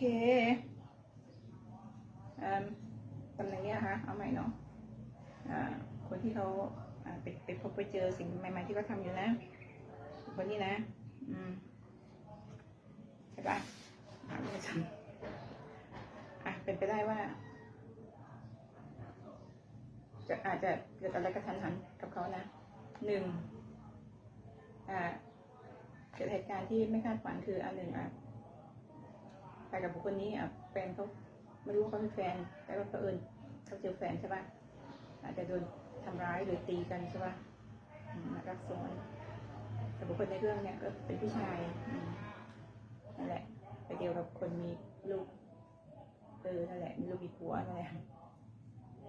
เคอืมตำแหน่งเนี้ยฮะเอาใหม่เนาะอ่าคนที่เขาอ่าไปไปพบไปเจอสิ่งใหม่ๆที่เขาทำอยู่นะ คนนี้นะ อืมใช่ปะอ่าไม่ได้ทำอะเป็นไปได้ว่า จะอาจจะเกิดอะไรกระทันหันกับเขานะหนึ่งอ่าเกิดเหตุการณ์ที่ไม่คาดฝันคืออันหนึ่งอะ ไปกับบุคคลนี้อะแฟนเขาไม่รู้ว่าเขาเป็นแฟน แต่ว่าเผอิญเขาเจอแฟนใช่ปะอาจจะโดนทำร้ายหรือตีกันใช่ปะอืมรักซ้อนแต่บุคคลในเรื่องเนี่ยก็เป็นผู้ชายนั่นแหละไปเดียวกับคนมีลูกเออนั่นแหละมีลูกมีผัวนั่นแหละ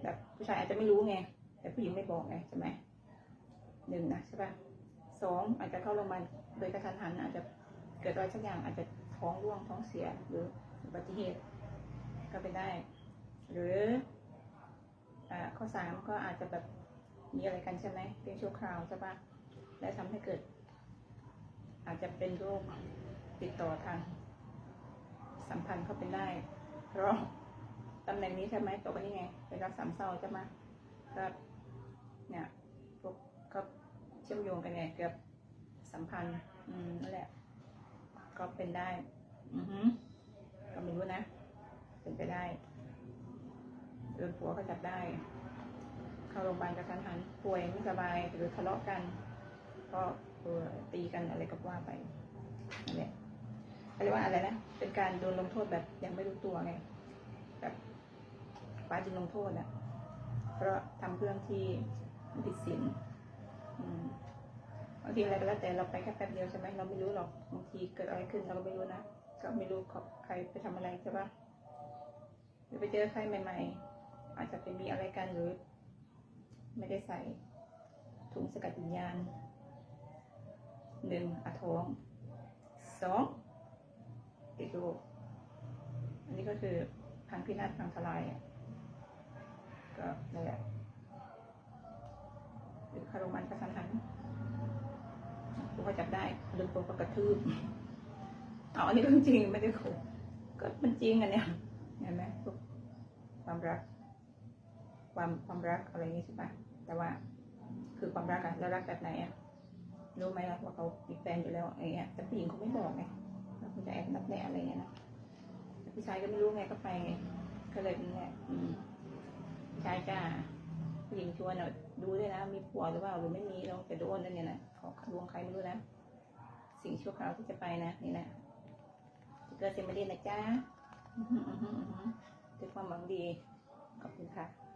แบบผู้ชายอาจจะไม่รู้ไงแต่ผู้หญิงไม่บอกไงใช่ไหมหนึ่งนะใช่ปะสองอาจจะเข้าโรงพยาบาลโดยกระทันหันอาจจะเกิดอะไรสักอย่างอาจจะ ท้องร่วงท้องเสียหรืออุบัติเหตุก็เป็นได้ หรืออ่าข้อสามก็อาจจะแบบมีอะไรกันใช่ไหมเป็นชั่วคราวใช่ปะและทำให้เกิด อาจจะเป็นโรคติดต่อทาง สัมพันธ์เข้าเป็นได้ เพราะตำแหน่งนี้ใช่ไหมตกอันนี้ไงเป็นรักสามเศร้าใช่ไหมก็เนี่ยพวกก็เชื่อมโยงกันไงเกือบสัมพันธ์ อืมนั่นแหละ ก็เป็นได้ อือฮึก็ไม่รู้นะ เป็นไปได้โดนผัวเขาจับได้ เข้าโรงพยาบาลกระทันหันป่วยไม่สบายหรือทะเลาะกัน ก็เออตีกันอะไรก็ว่าไปนั่นแหละเรียกว่าอะไรนะเป็นการโดนลงโทษแบบยังไม่รู้ตัวไงแบบป้าจึงลงโทษอะเพราะทำเรื่องที่ผิดศีลอืม บางทีอะไรก็แล้วแต่เราไปแค่แป๊บเดียวใช่ไหมเราไม่รู้หรอกบางทีเกิดอะไรขึ้นเราก็ไม่รู้นะก็ไม่รู้ขอบใครไปทำอะไรใช่ปะหรือไปเจอใครใหม่ ๆ อาจจะเป็นมีอะไรกันหรือ ไม่ได้ใส่ถุงสกัดวิญญาณหนึ่งอาท้องสองติดโรคอันนี้ก็คือพังพินาศพังทลายก็นั่นแหละหรือคารมันกระทันหัน ก็จับได้ดึงตัวก็กระทืบเอาอันนี้เรื่องจริงไม่ได้โกหกก็มันจริงอันเนี้ยเห็นไหมความรัก ความความรักอะไรอย่างงี้ใช่ปะแต่ว่า คือความรักอะแล้วรักแบบไหนอะรู้ไหมล่ะว่าเขามีแฟนอยู่แล้วไอะไรเงี้ยแต่ผู้หญิงเขาไม่บอกไงแล้วคุณจะแอบนับแนะอะไรเงี้ยนะผู้ชายก็ไม่รู้ไงก็ไปไงก็เลยเป็นเนี่ยผู้ชายจ้าผู้หญิงชวนเน่ะดูด้วยนะมีผัวหรือเปล่าหรือไม่มีเราจะโด นนั่นเนี่ยนะขอลวงใครไม่รู้นะ สิ่งชั่วคราวที่จะไปนะนี่นะเกิดเซมารีนะจ้าอื้อหืออื้อหืออื้อหือด้วยความหวังดี ขอบคุณค่ะ